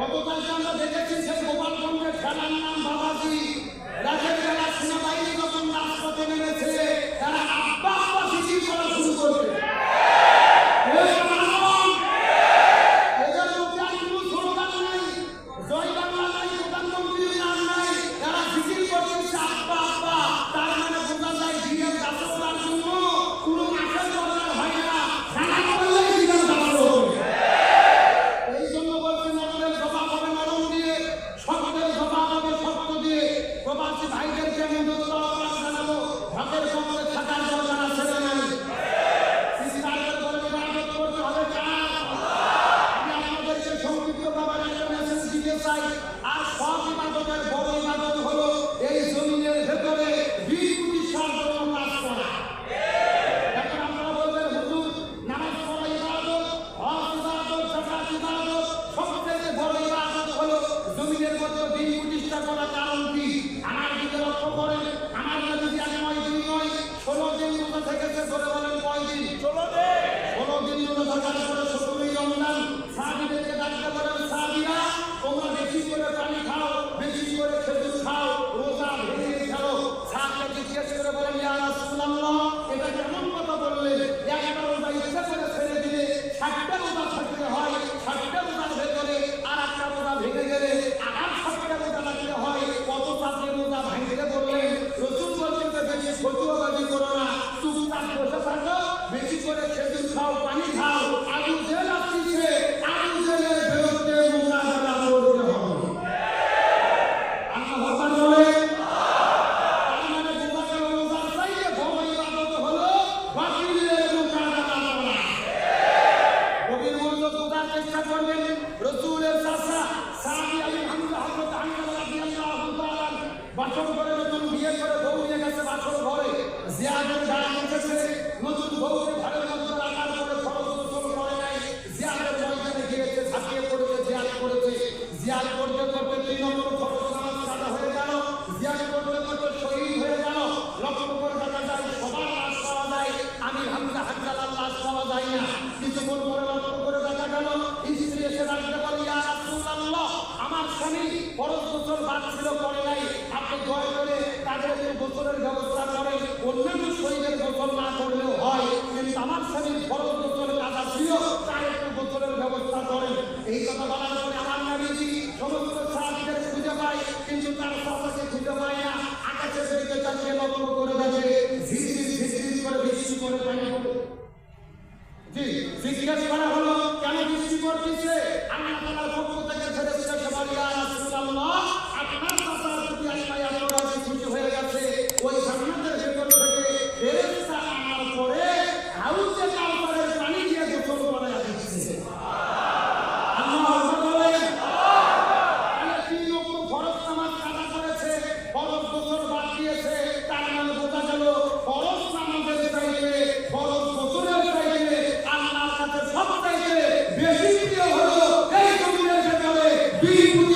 গতকালকে আমরা দেখেছি সেই গোপালগঞ্জের খেলার নাম বাবাজি। রাতের বেলা সেনাবাহিনী যখন রাজপথে নেমে সরকারের সক্রিয় অবদান সার্টিফিকেট অংশগ্রহণ Espírito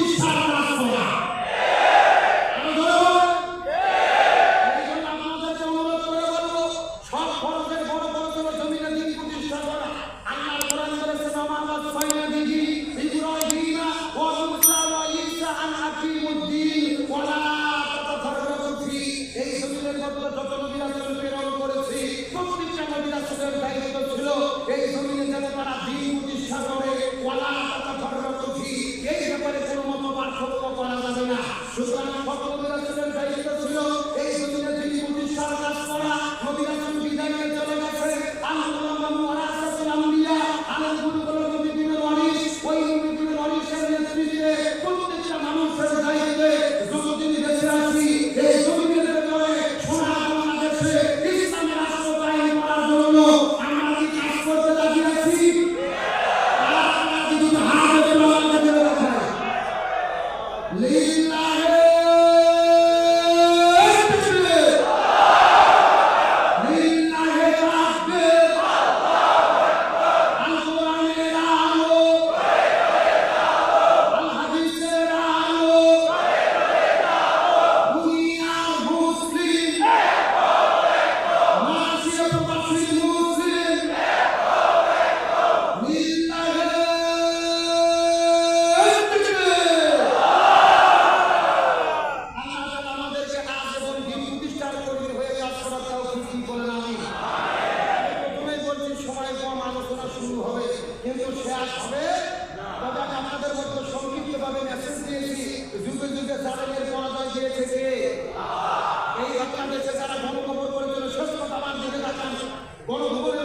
গণভবনের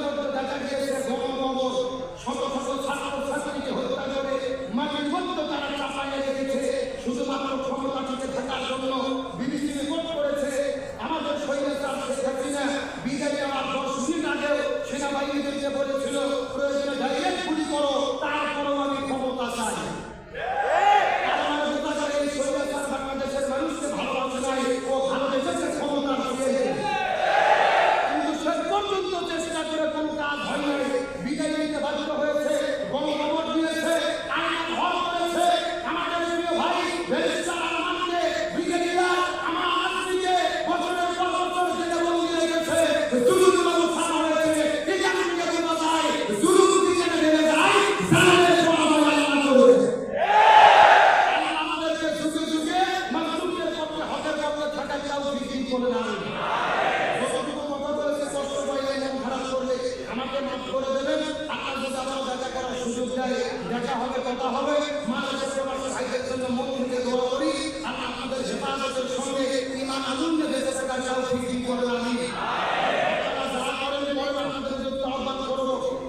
কথা হবে। মাদ্রাসা প্রবাসী ভাইদের জন্য মন থেকে দোয়া করি। আর আপনাদের হেফাজতের সঙ্গে ইমান আনন্দ বেঁচে থাকার চাও ঠিক ঠিক করে। আমি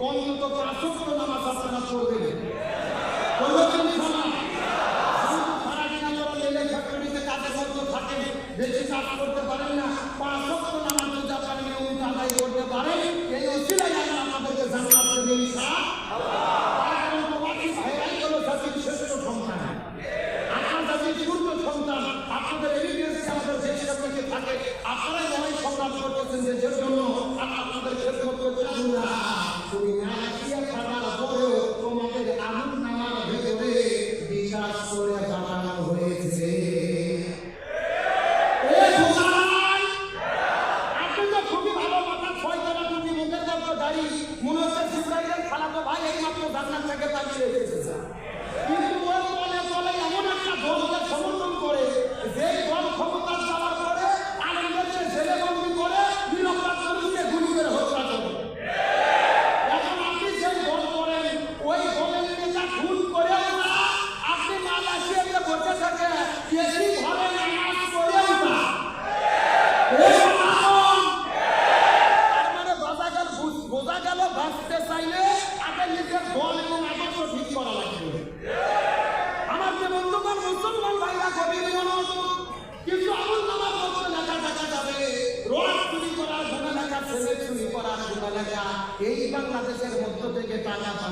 অন্তত আসক্ত নামাজ আপনারা পড়বেন।